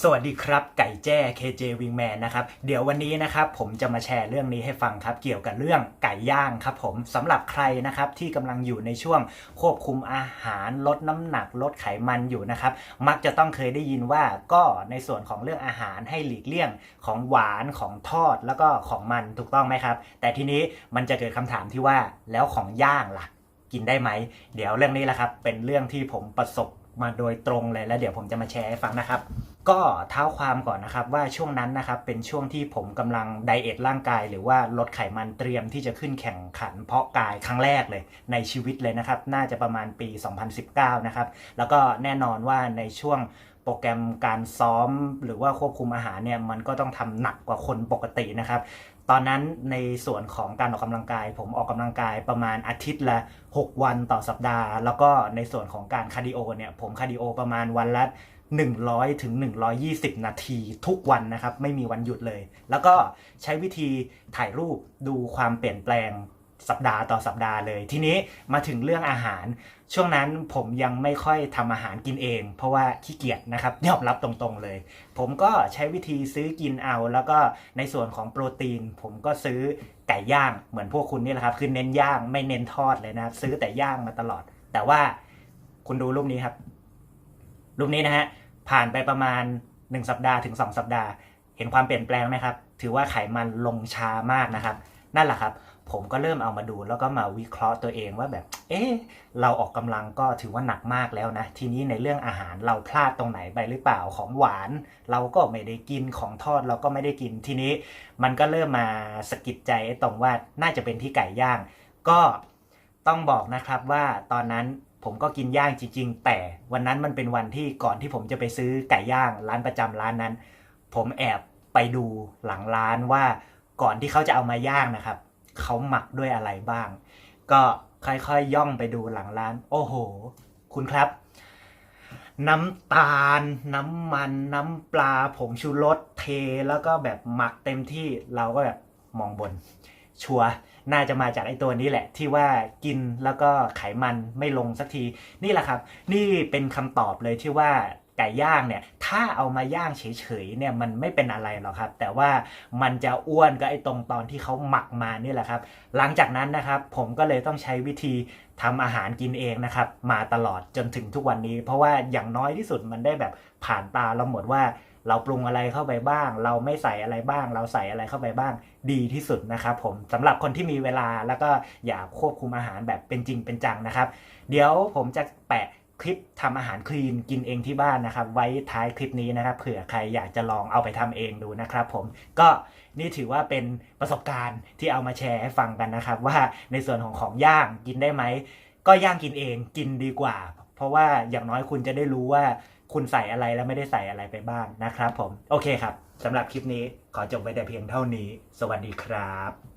สวัสดีครับ ไก่แจ้ KJ Wingman นะครับ เดี๋ยววันนี้นะครับผมจะมาแชร์เรื่องนี้ให้ฟังครับ เกี่ยวกับเรื่องไก่ย่างครับผมสำหรับใครนะครับที่กำลังอยู่ในช่วงควบคุมอาหารลดน้ำหนักลดไขมันอยู่นะครับ มักจะต้องเคยได้ยินว่าก็ในส่วนของเรื่องอาหารให้หลีกเลี่ยงของหวานของทอดแล้วก็ของมันถูกต้องไหมครับ แต่ทีนี้มันจะเกิดคำถามที่ว่าแล้วของย่างล่ะ กินได้ไหม เดี๋ยวเรื่องนี้แหละครับเป็นเรื่องที่ผมประสบมาโดยตรงเลยแล้วเดี๋ยวผมจะมาแชร์ให้ฟังนะครับ ก็เท้าความก่อนนะครับว่าช่วงนั้นนะครับเป็นช่วงที่ผมกำลังไดเอทร่างกาย หรือว่าลดไขมันเตรียมที่จะขึ้นแข่งขันเพาะกายครั้งแรกเลย ในชีวิตเลยนะครับ น่าจะประมาณปี 2019 นะครับ แล้วก็แน่นอนว่าในช่วงโปรแกรมการซ้อมหรือว่าควบคุมอาหารเนี่ยมันก็ต้องทำหนักกว่าคนปกตินะครับ ตอนนั้นในส่วนของการออกกำลังกาย ผมออกกำลังกายประมาณอาทิตย์ละ 6 วันต่อสัปดาห์ แล้วก็ในส่วนของการคาร์ดิโอเนี่ยผมคาร์ดิโอประมาณวันละ 100ถึง120 นาทีทุกวันนะครับ ไม่มีวันหยุดเลย แล้วก็ใช้วิธีถ่ายรูปดูความเปลี่ยนแปลงสัปดาห์ต่อสัปดาห์เลย ทีนี้มาถึงเรื่องอาหาร ช่วงนั้นผมยังไม่ค่อยทำอาหารกินเอง เพราะว่าขี้เกียจนะครับยอมรับตรงๆเลย ผมก็ใช้วิธีซื้อกินเอา แล้วก็ในส่วนของโปรตีน ผมก็ซื้อไก่ย่างเหมือนพวกคุณนี่แหละครับ คือเน้นย่างไม่เน้นทอดเลยนะครับ ซื้อแต่ย่างมาตลอด แต่ว่าคุณดูรูปนี้ครับ รูปนี้นะฮะ ผ่านไปประมาณ 1 สัปดาห์ถึง 2 สัปดาห์ เห็นความเปลี่ยนแปลงไหมครับ ถือว่าไขมันลงช้ามากนะครับ นั่นแหละครับ ผมก็เริ่มเอามาดูแล้วก็มาวิเคราะห์ตัวเองว่าแบบ เอ๊ะเราออกกำลังก็ถือว่าหนักมากแล้วนะ ทีนี้ในเรื่องอาหารเราพลาดตรงไหนไปหรือเปล่าของหวาน เราก็ไม่ได้กินของทอดเราก็ไม่ได้กินทีนี้ มันก็เริ่มมาสะกิดใจตรงว่าน่าจะเป็นที่ไก่ย่าง ก็ต้องบอกนะครับว่าตอนนั้น ผมก็กินย่างจริง ๆ แต่วันนั้นมันเป็นวันที่ก่อนที่ผมจะไปซื้อไก่ย่างร้านประจำร้านนั้น ผมแอบไปดูหลังร้านว่าก่อนที่เขาจะเอามาย่างนะครับเขาหมักด้วยอะไรบ้าง ก็ค่อยๆย่องไปดูหลังร้าน โอ้โห คุณครับ น้ำตาล น้ำมัน น้ำปลาผงชูรสเทแล้วก็แบบหมักเต็มที่เราก็แบบมองบน ชัวร์ น่าจะมาจากไอตัวนี้แหละ ที่ว่ากินแล้วก็ไขมันไม่ลงสักที นี่แหละครับ นี่เป็นคำตอบเลยที่ว่าไก่ย่างเนี่ยถ้าเอามาย่างเฉยๆเนี่ยมันไม่เป็นอะไรหรอกครับ แต่ว่ามันจะอ้วนก็ไอ้ตรงตอนที่เขาหมักมานี่แหละครับ หลังจากนั้นนะครับผมก็เลยต้องใช้วิธีทำอาหารกินเองนะครับ มาตลอดจนถึงทุกวันนี้ เพราะว่าอย่างน้อยที่สุดมันได้แบบผ่านตาเราหมดว่า เราปรุงอะไรเข้าไปบ้าง เราไม่ใส่อะไรบ้าง เราใส่อะไรเข้าไปบ้าง ดีที่สุดนะครับผมสำหรับคนที่มีเวลาแล้วก็อยากควบคุมอาหารแบบเป็นจริงเป็นจังนะครับ เดี๋ยวผมจะแปะคลิปทำอาหารคลีนกินเองที่บ้านนะครับ ไว้ท้ายคลิปนี้นะครับเผื่อใครอยากจะลองเอาไปทำเองดูนะครับ ผมก็นี่ถือว่าเป็นประสบการณ์ที่เอามาแชร์ให้ฟังกันนะครับ ว่าในส่วนของของย่างกินได้ไหมก็ย่างกินเองกินดีกว่า เพราะว่าอย่างน้อยคุณจะได้รู้ว่า คุณใส่อะไรและไม่ได้ใส่อะไรไปบ้างนะครับผม โอเคครับสำหรับคลิปนี้ขอจบไว้แต่เพียงเท่านี้ สวัสดีครับ